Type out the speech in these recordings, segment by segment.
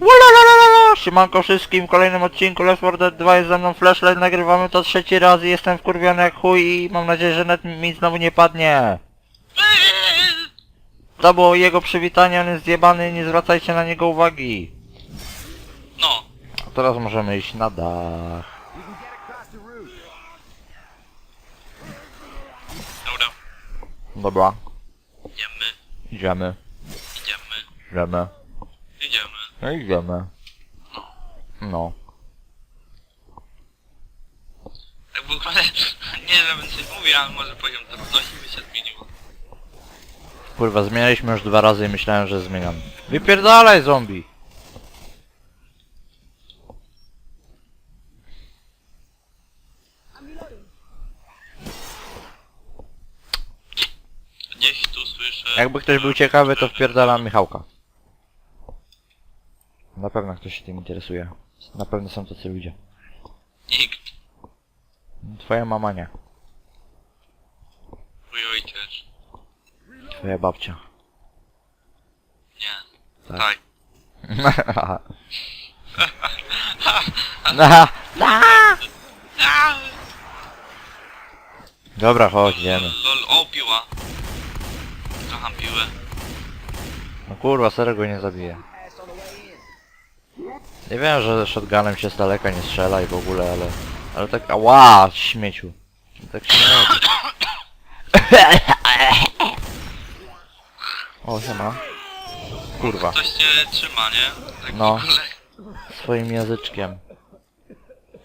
Ulalalala! Siemanko wszystkim, w kolejnym odcinku Left 4 Dead 2 jest ze mną Flashlight, nagrywamy to trzeci raz i jestem wkurwiony jak chuj i mam nadzieję, że net mi znowu nie padnie. To było jego przywitanie, on jest zjebany, nie zwracajcie na niego uwagi. No, A teraz możemy iść na dach. dobra. Dobra, Idziemy, idziemy, idziemy, idziemy, idziemy. No idziemy. No. Tak w ogóle, nie żebym coś mówił, ale może poziom trudności by się zmienił. Kurwa, zmienialiśmy już dwa razy i myślałem, że zmieniam. Wypierdalaj zombie! Gdzieś tu słyszę... Jakby ktoś był ciekawy, to wpierdala Michałka. Na pewno ktoś się tym interesuje. Na pewno są tacy ludzie. Nikt, Twoja mama nie. twój ojciec. Twoja babcia. Nie. Tak. Tak. Dobra, chodź, idziemy. Lol, o, piła. Kocham piłę. No kurwa, serio go nie zabiję. Nie wiem, że shotgunem się z daleka nie strzela i w ogóle, ale... Ale tak... Ała, śmieciu. Tak się nie robi. O, siema. Kurwa. Ktoś cię trzyma, nie? Tak No. w ogóle. Swoim języczkiem.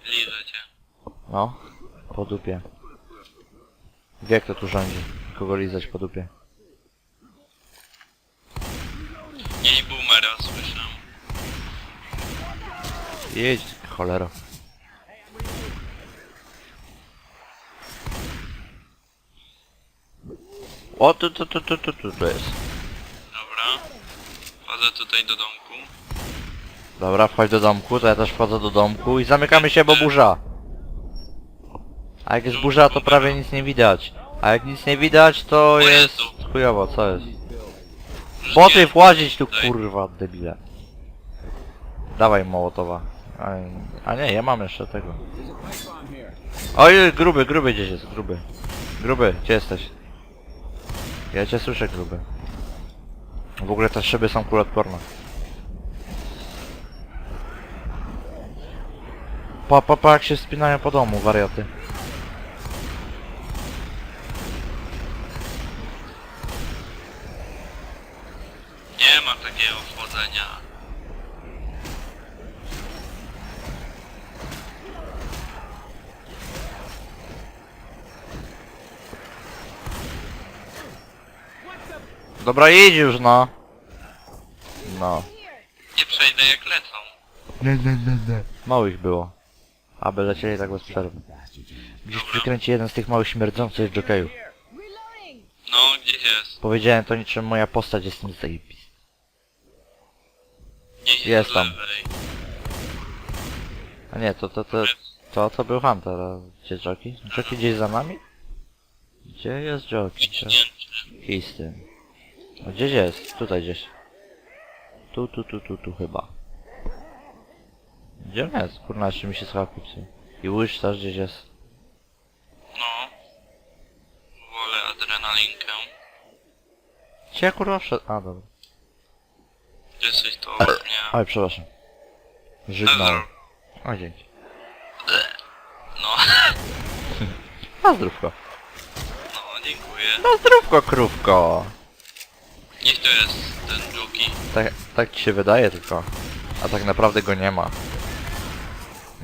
Liżę cię. No. Po dupie. Wie kto tu rządzi. Kogo lizać po dupie. Nie, i boomera słyszę. Jedź, cholero. O, tu, tu, tu, tu, tu, tu, tu jest. Dobra. Wchodzę tutaj do domku. Dobra, wchodź do domku, to ja też wchodzę do domku i zamykamy się, bo burza. A jak jest burza, to prawie nic nie widać. A jak nic nie widać, to jest chujowo, co jest? Już Po ty nie. włazić tu, kurwa, debile. Dawaj Mołotowa. A, a nie, ja mam jeszcze tego. Oj, gruby, gruby gdzieś jest, gruby. Gruby, gdzie jesteś? Ja cię słyszę, gruby. W ogóle te szyby są kuloodporne. Pa, pa, pa, jak się spinają po domu, wariaty. Nie ma takiego wchodzenia. Dobra, jedź już, no. No. Nie przejdę jak lecą. Mało ich było. Aby lecieli tak bez przerwy. Gdzieś przykręci jeden z tych małych śmierdzących w jokeju. No, gdzieś jest. Powiedziałem to niczym moja postać jest tym zajebis. Gdzieś Jest z tam. lewej. A nie, to to to to, to był Hunter, a gdzie Joki? Joki gdzieś za nami? Gdzie jest Joki? Z tym. No gdzieś jest, tutaj gdzieś. Tu, tu, tu, tu, tu chyba. Gdzie on jest? Kurna, jeszcze mi się schapy I łyż też gdzieś jest. No. Wolę adrenalinkę. Gdzie ja kurwa wszedł? A, dobra. Jesteś to mnie. Oj, przepraszam. Żygnąłem. O, dzięki. No, Na zdrówko. no, dziękuję. Na zdrówko, krówko. Gdzieś to jest ten Juki. Tak, tak ci się wydaje tylko. A tak naprawdę go nie ma.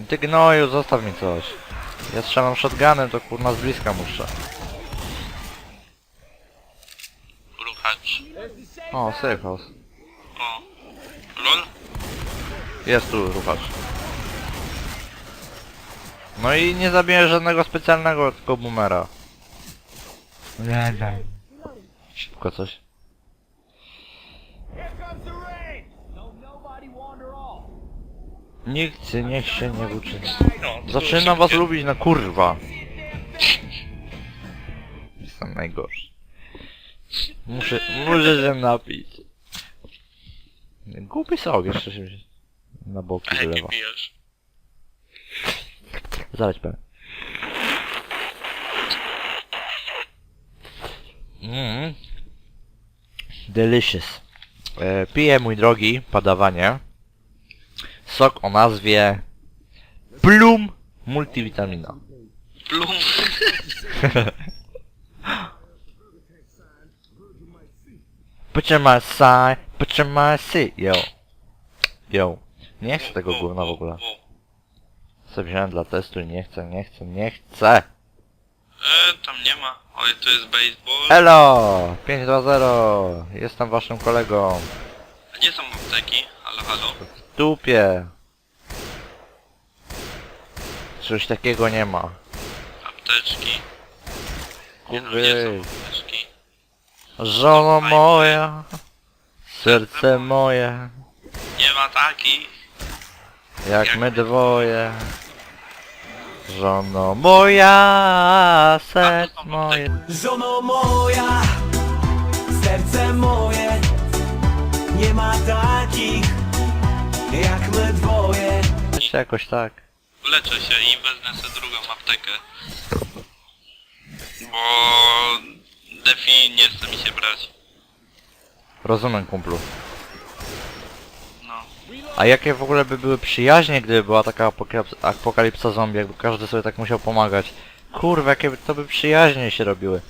Ty gnoju, zostaw mi coś. Ja strzelam shotgunem, to kurna z bliska muszę. Ruchacz. O, safe house. O. Lol? Jest tu ruchacz. No i nie zabiję żadnego specjalnego, tylko boomera. Szybko coś. Nikt niech się nie uczy. No, Zaczynam was lubić na kurwa. Jestem najgorszy. Muszę, muszę się napić. Głupi są, jeszcze się na boki A jakie wylewa. pijesz? Zaleć pewnie. Mm. Delicious. E, piję, mój drogi, padawanie. Sok o nazwie Plum Multivitamina. Plum. Put your my side, put your my seat, yo. Yo. Nie chcę tego gówna w ogóle. Sobie wziąłem dla testu i nie chcę, nie chcę, nie chcę. E, tam nie ma. Oj, tu jest baseball. Elo! 520! Jestem waszym kolegą. Gdzie są apteki? Halo, halo. W dupie. Czegoś takiego nie ma. Apteczki. Nie no, gdzie są apteczki? Żono moja. Serce moje. Nie ma takich. Jak my dwoje. Żono moja. Serce moje. Żono moja, serce moje, nie ma takich jak my dwoje. Jeszcze jakoś tak. Leczę się i wezmę sobie drugą aptekę. Bo... Defi nie chce mi się brać. Rozumiem kumplu. No. A jakie w ogóle by były przyjaźnie, gdyby była taka apokalips- apokalipsa zombie, jakby każdy sobie tak musiał pomagać. Kurwa, jakie by to by przyjaźnie się robiły.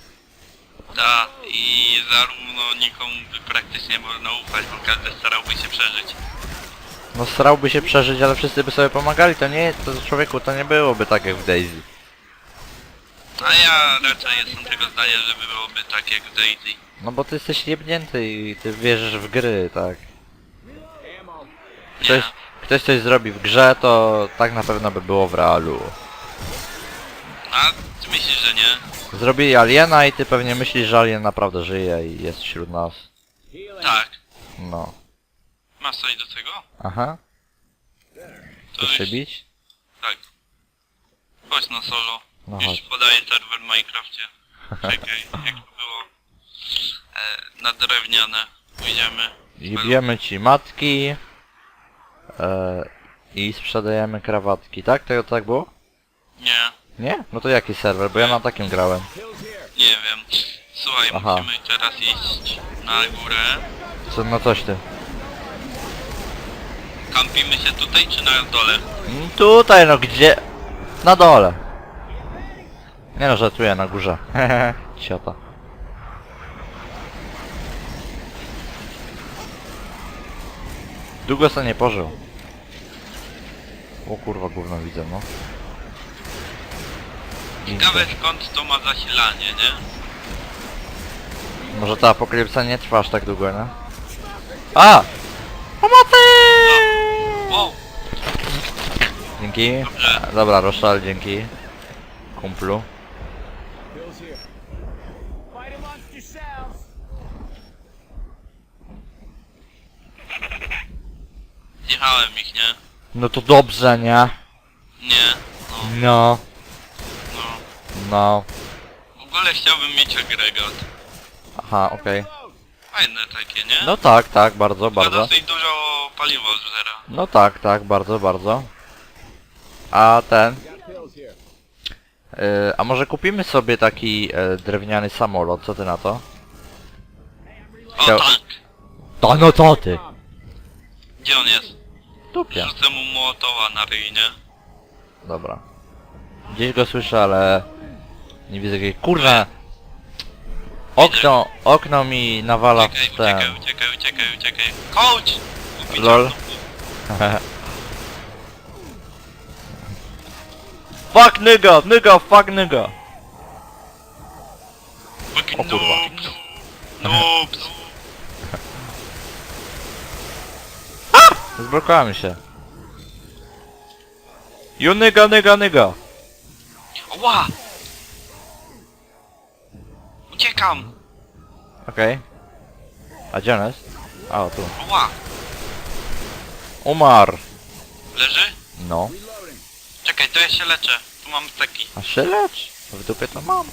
Da, i zarówno nikomu by praktycznie nie można ufać, bo każdy starałby się przeżyć. No starałby się przeżyć, ale wszyscy by sobie pomagali, to nie, to człowieku, to nie byłoby tak jak w Daisy. A ja raczej jestem tego zdania, że byłoby tak jak w Daisy. No bo ty jesteś jebnięty i ty wierzysz w gry, tak. Ktoś, ktoś coś zrobi w grze, to tak na pewno by było w realu. a ty myślisz, że nie? Zrobili aliena i ty pewnie myślisz, że alien naprawdę żyje i jest wśród nas. Tak. No. Masz coś do tego? Aha. To Chcesz się już, bić? tak. Chodź na solo. No już chodź. podaję serwer w Minecrafcie. Czekaj, jak to było? E, na drewniane. Pójdziemy. I bijemy ci matki. E, I sprzedajemy krawatki, tak? To tak było? Nie, Nie? No to jaki serwer? Bo ja na takim grałem. nie wiem. Słuchaj, Aha. musimy teraz iść na górę. Co, no coś ty. Kampimy się tutaj czy na dole? Mm, Tutaj no gdzie? Na dole. Nie no, żartuję na górze. Hehe, ciota. Długo sobie nie pożył. O kurwa gówno widzę, no. Ciekawe skąd to ma zasilanie, nie? Może ta apokalipsa nie trwa aż tak długo, nie? A! Pomocy! Wow! Dzięki. Dobrze. A, Dobra, Roszal, dzięki. Kumplu. Zjechałem ich, nie? No to dobrze, nie? Nie. No, No, no. No. W ogóle chciałbym mieć agregat. Aha, okej. Fajne takie, nie? No tak, tak, bardzo, Ma bardzo. dosyć dużo paliwa zżera. No tak, tak, bardzo, bardzo. A ten... Y, a może kupimy sobie taki e, drewniany samolot, co ty na to? O Chciał- tak! To no to ty! Gdzie on jest? Dupie. Rzucę mu mołotowa na ryj, nie? Dobra. Gdzieś go słyszę, ale... Nie widzę gdzieś... Kurwa! Okno, okno mi nawala Uciekaj, w ten... uciekaj, uciekaj, uciekaj, uciekaj. Coach! Kupić Lol. fuck nigga, nigga, fuck nigga! Fucking O kurwa. noobs. Noobs. Zblokowałem się. You nigga, nigga, nigga! Ła! Uciekam! Okej. A gdzie on jest? A, o, tu. Ła! Umarł! Leży? No. Czekaj, to ja się leczę. Tu mam taki. A się lecz! W dupie to mam.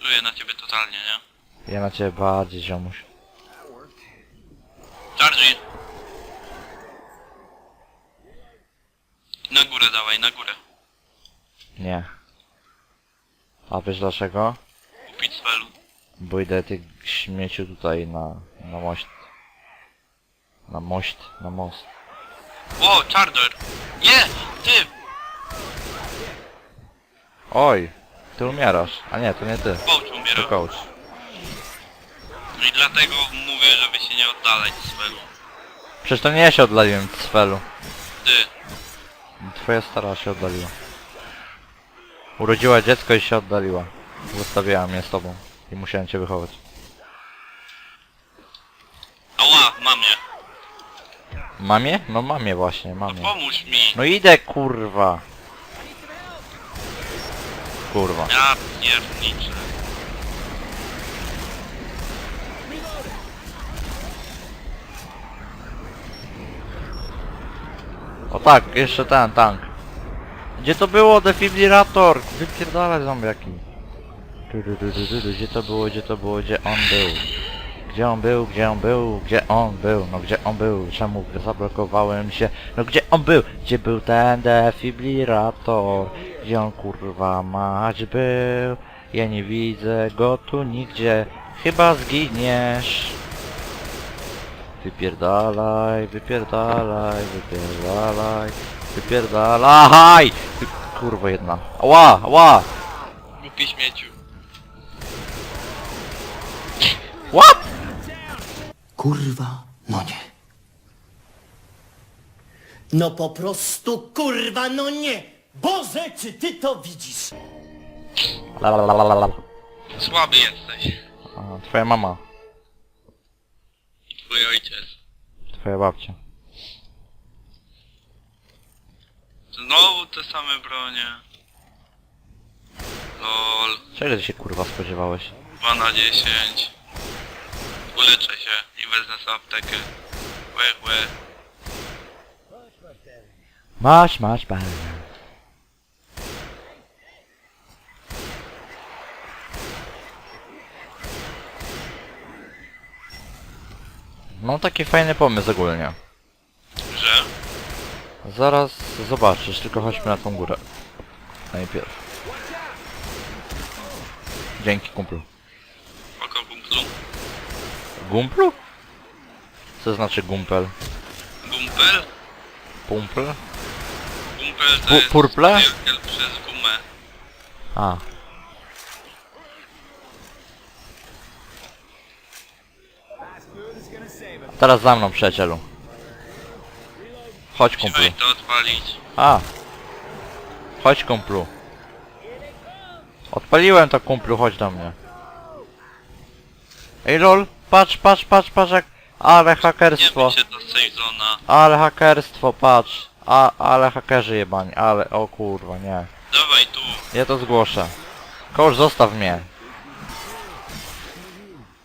Luję na ciebie totalnie, nie? Ja na ciebie bardziej, ziomuś. Charge. Na górę dawaj, na górę. Nie. A wiesz dlaczego? Kupić spelu. Bo idę tych śmieciu tutaj na, na mość. Na mość, na most. O, Charger! Nie! Ty! Oj! Ty umierasz. A nie, to nie ty. Coach To umierał. coach. No I dlatego mówię, żeby się nie oddalać z spelu. Przecież to nie ja się oddaliłem z Felu. Ty. Twoja stara się oddaliła. Urodziła dziecko i się oddaliła. Zostawiała mnie z tobą. I musiałem cię wychować. Ała, mamie. Mamie? No mamie właśnie, mamie. Pomóż mi. No idę kurwa. Kurwa. Ja pierniczę. O tak, jeszcze ten tank. Gdzie to było? Defibrillator! Wypierdalaj zombiaki. Gdzie to było? Gdzie to było? Gdzie on był? Gdzie on był? Gdzie on był? Gdzie on był? No gdzie on był? Czemu zablokowałem się? No gdzie on był? Gdzie był ten defibrillator? Gdzie on kurwa mać był? Ja nie widzę go tu nigdzie. Chyba zginiesz. Wypierdalaj, wypierdalaj, wypierdalaj, wypierdalaj! Kurwa jedna. Ła, ła! Głupi śmieciu. What? Kurwa, no nie. No po prostu kurwa, no nie! Boże, czy ty to widzisz? La, la, la, la, la, la. Słaby jesteś. A, Twoja mama, I twój ojciec. twoja babcia. Znowu te same bronie. Lol. Czego ty się kurwa spodziewałeś? 2 na 10. Uleczę się i wezmę sobie aptekę. Łe, łe. Masz, masz, pan. Mam taki fajny pomysł ogólnie. Że? Zaraz zobaczysz, tylko chodźmy na tą górę. Najpierw. Dzięki kumplu. Oko gumplu. Gumplu? Co znaczy gumpel? Gumpel? Pumpel? Gumpel to Pu- jest purple? przyjaciel przez gumę. A. Teraz za mną, przyjacielu. Chodź, kumplu. Musimy to odpalić. A. Chodź, kumplu. Odpaliłem to, kumplu, chodź do mnie. Ej, lol, patrz, patrz, patrz, patrz jak... Ale hakerstwo. się do. Ale hakerstwo, patrz. A, ale hakerzy jebani, ale... O kurwa, nie. Dawaj tu. Ja to zgłoszę. Kosz, zostaw mnie.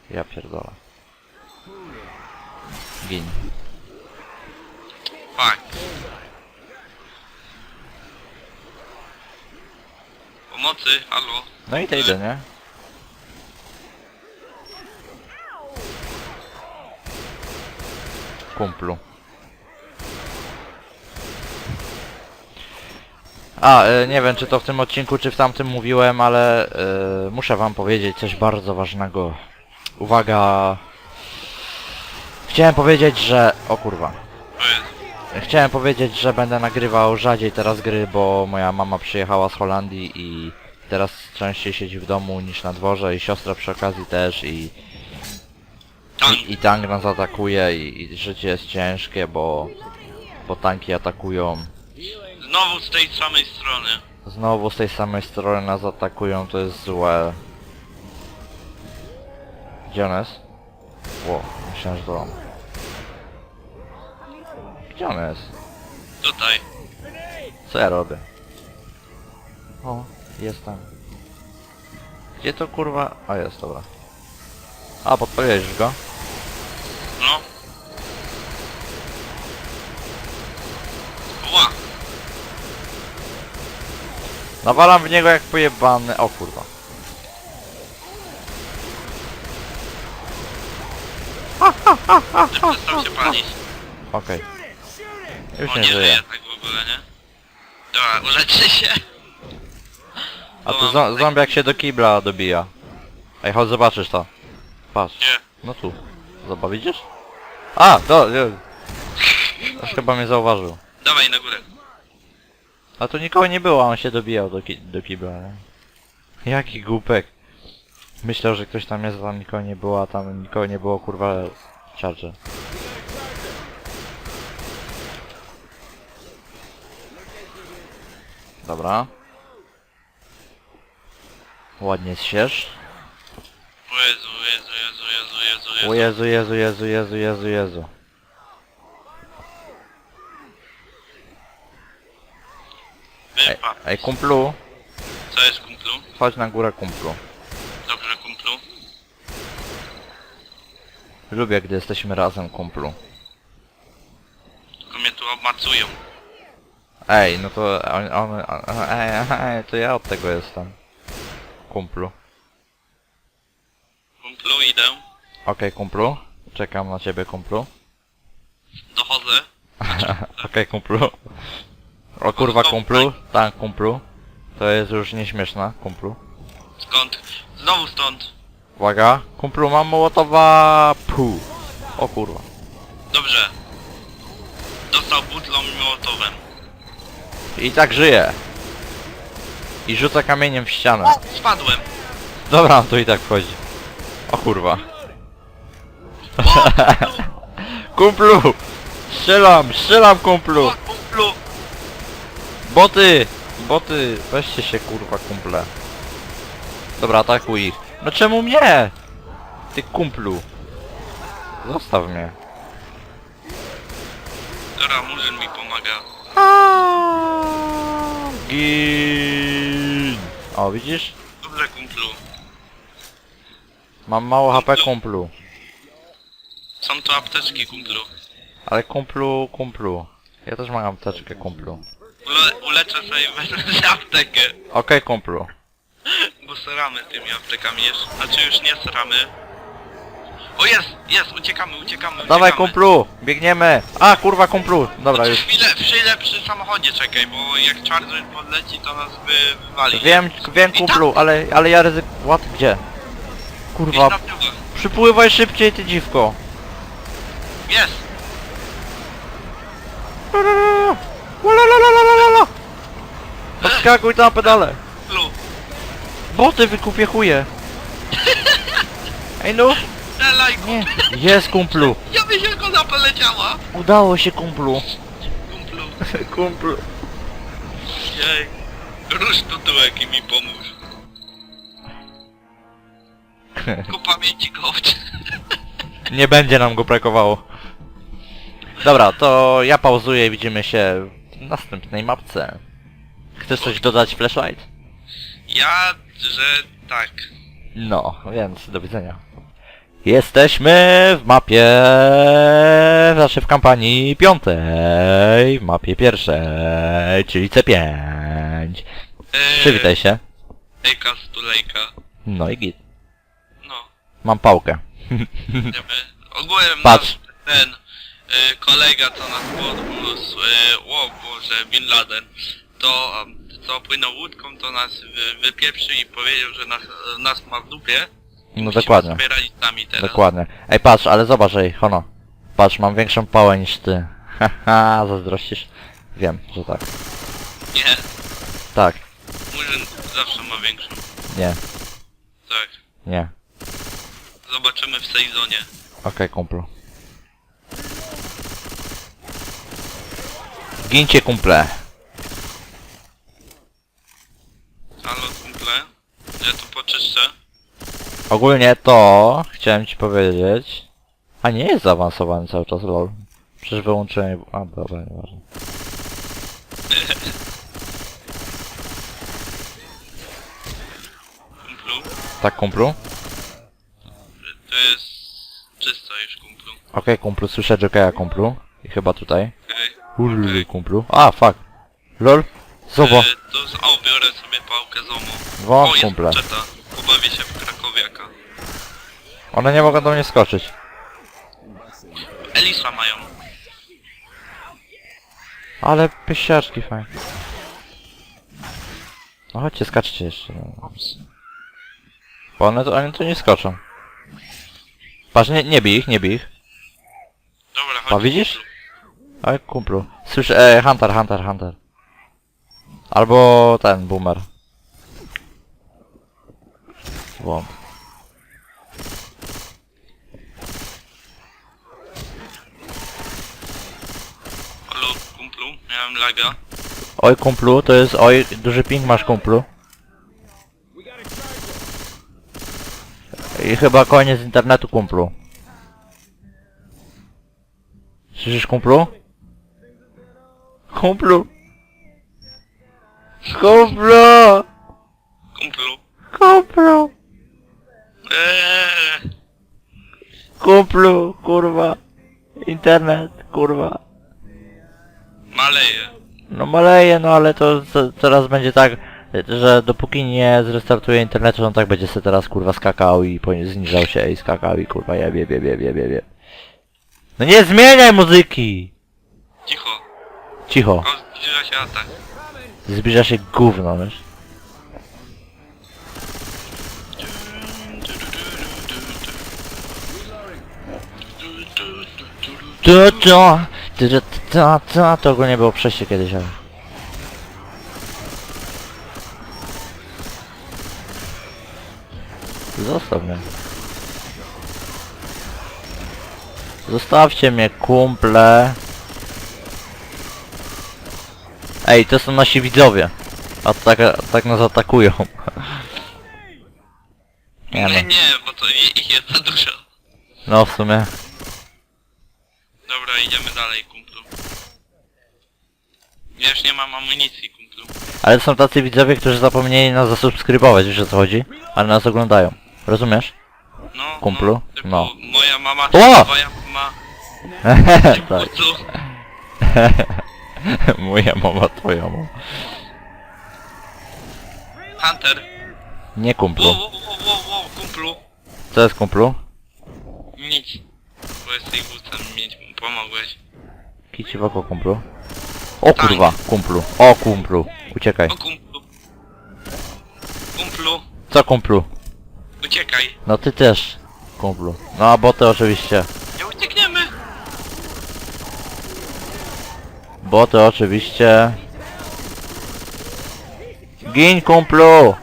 Ja pierdolę. Gin. Fuck. Pomocy, halo. No i to idę, nie? Kumplu. A, e, nie wiem czy to w tym odcinku, czy w tamtym mówiłem, ale e, muszę wam powiedzieć coś bardzo ważnego. Uwaga. Chciałem powiedzieć, że... O kurwa. Chciałem powiedzieć, że będę nagrywał rzadziej teraz gry, bo moja mama przyjechała z Holandii i teraz częściej siedzi w domu niż na dworze i siostra przy okazji też i. i, i tank nas atakuje i, i życie jest ciężkie, bo, bo tanki atakują. Znowu z tej samej strony. Znowu z tej samej strony nas atakują, to jest złe. Gdzie on jest? Ło, myślałem, że to on. Gdzie on jest? Tutaj. Co ja robię? O, jestem. Gdzie to kurwa? A jest, dobra. A, już go? Nawalam w niego jak pojebany. O kurwa. Ty przestał się palić. Okej. Już On nie nie żyje. żyje tak w ogóle, nie? Dobra, uleczy się. A tu zo zombiak się do kibla dobija. Ej, chodź zobaczysz to. Patrz. Gdzie? No tu. Zobacz, widzisz? A, to... nie. Aż chyba mnie zauważył. Dawaj na górę. A tu nikogo nie było, a on się dobijał do, ki do kibla. Nie? Jaki głupek. Myślał, że ktoś tam jest, a tam nikogo nie było, a tam nikogo nie było, kurwa, charger. Dobra. Ładnie zsiesz. O Jezu, Jezu, Jezu, Jezu, Jezu, O Jezu. Jezu, Jezu, Jezu, Jezu, Jezu, Jezu. Ej, kumplu, Co jest kumplu? chodź na górę, kumplu. Dobrze, kumplu. Lubię, gdy jesteśmy razem, kumplu. Tylko mnie tu obmacują. Ej, no to on, on, on ej, ej, to ja od tego jestem. Kumplu. Kumplu, idę. Okej, kumplu. Czekam na ciebie, kumplu. Dochodzę. Okej, kumplu. O kurwa, kumplu. Tak, kumplu. To jest już nieśmieszne, kumplu. Skąd? Znowu stąd. Uwaga, kumplu, mam mołotowa. Pu. O kurwa. Dobrze. Dostał butlą i mołotowem. I tak żyje. I rzuca kamieniem w ścianę. O! Spadłem! Dobra, on tu i tak wchodzi. O kurwa. O! Kumplu! Strzelam, strzelam kumplu! Boty! Boty! Weźcie się kurwa kumple. Dobra, atakuj ich. No czemu mnie? Ty kumplu. Zostaw mnie. Dobra, Murzyn mi pomaga. Gin. O, widzisz? Dobrze, kumplu. Mam mało HP kumplu. Są tu apteczki, kumplu. Ale kumplu, kumplu. Ja też mam apteczkę kumplu. Ule uleczę sobie wezmę aptekę. Okej kumplu. Bo seramy tymi aptekami jeszcze. Znaczy już nie seramy. O jest, jest, uciekamy, uciekamy, Dawaj uciekamy. kumplu! Biegniemy! A kurwa kumplu! Dobra Znaczy już. chwilę, chwilę przy samochodzie czekaj, bo jak Charger podleci to nas wy, wywali. Wiem, wiem kumplu, ale, ale ja ryzyk... What? Gdzie? Kurwa, jest na tyłach. przypływaj szybciej ty dziwko! Jest! Lalalalalala. Podskakuj tam pedale! Lu! Boty wykupie chuje! Ej no! Strzelaj, Nie! Jest kumplu! Ja byś jak ona poleciała! Udało się kumplu! Kumplu. Kumplu! Jej. Rusz do tyłek i mi pomóż. Ku pamięci coach. Nie będzie nam go brakowało. Dobra, to ja pauzuję i widzimy się następnej mapce. Chcesz coś dodać, Flashlight? Ja, że tak. No, więc do widzenia. Jesteśmy w mapie, znaczy w kampanii piątej, w mapie pierwszej, czyli C5. Eee, Przywitaj się. Ejka stulejka. No i git. No, Mam pałkę. idziemy. Ogółem Patrz. nasz ten e, kolega, co nas podniósł, e, o Boże, Bin Laden, to um, co płynął łódką, to nas wy, wypieprzy i powiedział, że nas, nas ma w dupie. I No musimy dokładnie. radzić sami teraz. Dokładnie. Ej, patrz, ale zobacz, ej, Hono. Patrz, mam większą pałę niż ty. Haha, zazdrościsz? Wiem, że tak. Nie, Tak, Murzyn zawsze ma większą. nie, Tak. nie. Zobaczymy w sezonie. Okej, kumplu. Gincie, kumple. Halo, kumple? Ja tu poczyszczę. Ogólnie to chciałem ci powiedzieć. A nie jest zaawansowany cały czas lol. Przecież wyłączyłem. A dobra, nieważne. Kumplu? Tak kumplu? To jest czysto już, kumplu. Okej kumplu, słyszę Jokera kumplu. I chyba tutaj. Ululu kumplu. A fuck. Lol. Zobo. E, to z... O, biorę sobie pałkę ZOMO. Wąt o, jest kumple. czeta. Pobawię się w Krakowiaka. One nie mogą do mnie skoczyć. Elisa mają. Ale pysiaczki fajne. No chodźcie, skaczcie jeszcze. Bo one to, one to nie skoczą. Patrz, nie, nie bij ich, nie bij ich. Dobra, chodź. A widzisz? Oj, kumplu. Słyszę, e, Hunter, Hunter, Hunter. Albo ten, Boomer. Błąd. Halo, kumplu, miałem laga. Oj, kumplu, to jest, oj, duży ping masz, kumplu. I chyba koniec internetu, kumplu. Słyszysz, kumplu? Kumplu! Kumplu! Kumplu. Kumplu! Eee, Kumplu, kurwa. Internet, kurwa. maleje. No maleje, no ale to, teraz będzie tak, że dopóki nie zrestartuje internetu, on tak będzie sobie teraz kurwa skakał i zniżał się i skakał i kurwa jebie, jebie, jebie, jebie. No nie zmieniaj muzyki! Cicho. Cicho, O, zbliża się atak. zbliża się gówno, wiesz? To, to, to, to, to, to, ogólnie było przejście kiedyś, ale... Zostaw mnie. Zostawcie mnie, kumple. Ej, to są nasi widzowie. A tak, tak nas atakują. Nie Nie, no. nie, bo to i- ich jest za dużo. No w sumie. Dobra, idziemy dalej, kumplu. Ja już nie mam amunicji, kumplu. Ale są tacy widzowie, którzy zapomnieli nas zasubskrybować, wiesz o co chodzi? Ale nas oglądają. Rozumiesz? No, Kumplu? No. Typu No. Moja mama, O! twoja mama, tak. Moja mama, twoja mama. Hunter. Nie kumplu. wow, wow, wow, wow, kumplu. Co jest kumplu? Nic. Bo jesteś wódcem, mieć mu pomogłeś. Kici w oko kumplu. O kurwa, kumplu. O kumplu. Uciekaj. O kumplu. Kumplu, Co kumplu? uciekaj. No ty też. Kumplu. No a boty oczywiście. Nie uciekniemy. Boty oczywiście. Gin kumplu!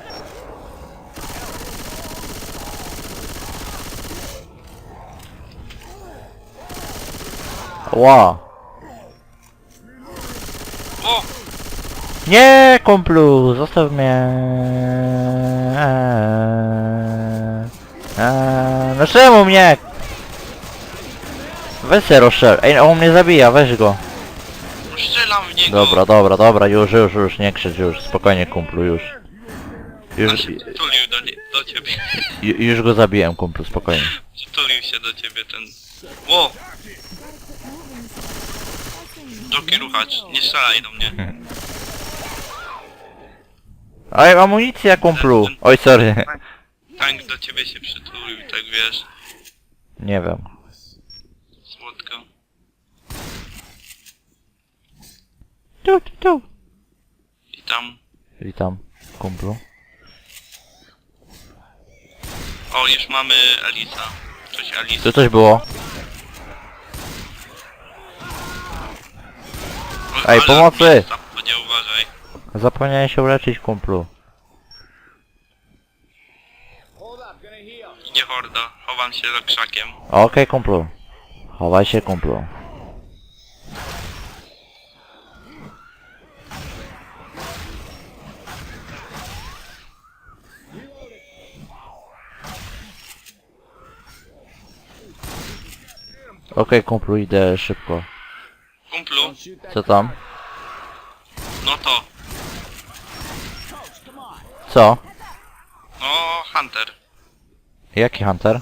Ła. Nie, kumplu, zostaw mnie. Eee, eee, no czemu mnie? Weź se rozszel. Ej, on mnie zabija, weź go. Niego. Dobra, dobra, dobra, już, już, już, nie krzycz już, spokojnie kumplu, już. Już, Przytulił do, nie, do ciebie. ju- już go zabiłem kumplu, spokojnie. Przytulił się do ciebie ten... Ło! Joki ruchacz, nie strzelaj do mnie. Oj, amunicja kumplu! Oj, sorry. Tank do ciebie się przytulił, tak wiesz. Nie wiem. Słodko. Tu, tu, tu. I tam... Witam, kumplu. O, już mamy Elisa. Coś Elisa. Tu coś było. Ej, pomocy! Nie uważaj. Zapomniałem się uleczyć kumplu. Idzie horda. Chowam się za krzakiem. Okej kumplu. Chowaj się kumplu. Okej kumplu, idę szybko. Kumplu, Co tam? no to. Co? No, Hunter. Jaki hunter?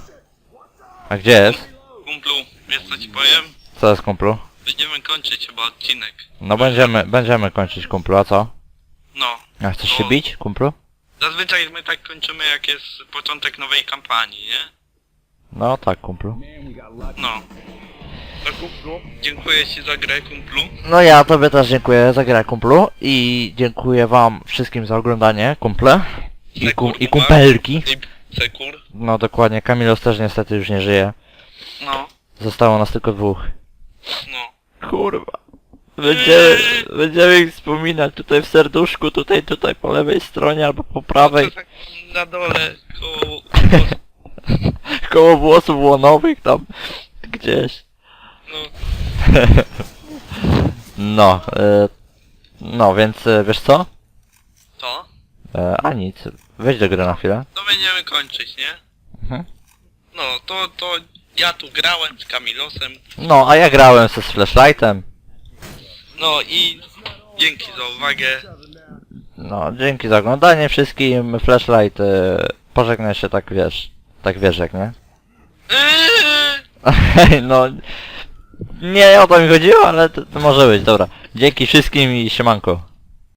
A gdzie jest? Kumplu, wiesz co ci powiem? Co jest kumplu? Będziemy kończyć chyba odcinek. No będziemy, będziemy kończyć kumplu, a co? No. A chcesz się bić kumplu? Zazwyczaj my tak kończymy jak jest początek nowej kampanii, nie? No tak kumplu. No. Na kumplu. Dziękuję ci za grę, kumplu. No ja tobie też dziękuję za grę kumplu i dziękuję wam wszystkim za oglądanie, kumple i, kum, i kumpelki. I Sekur. No dokładnie, Kamilos też niestety już nie żyje. No, Zostało nas tylko dwóch. no. Kurwa. Będziemy, będziemy ich wspominać tutaj w serduszku, tutaj, tutaj po lewej stronie albo po prawej. To tak na dole, koło... Koło włosów łonowych tam gdzieś. No, No, e, no więc e, wiesz co? to. E, a nic, weź do gry na chwilę. To będziemy kończyć, nie? Mhm. No, to, to ja tu grałem z Kamilosem. No, a ja grałem ze z flashlightem. No i dzięki za uwagę. No, dzięki za oglądanie wszystkim. Flashlight, e, pożegnaj się tak wiesz, tak wiesz jak nie? Eee! no, nie o to mi chodziło, ale to, to może być, dobra. Dzięki wszystkim i siemanko.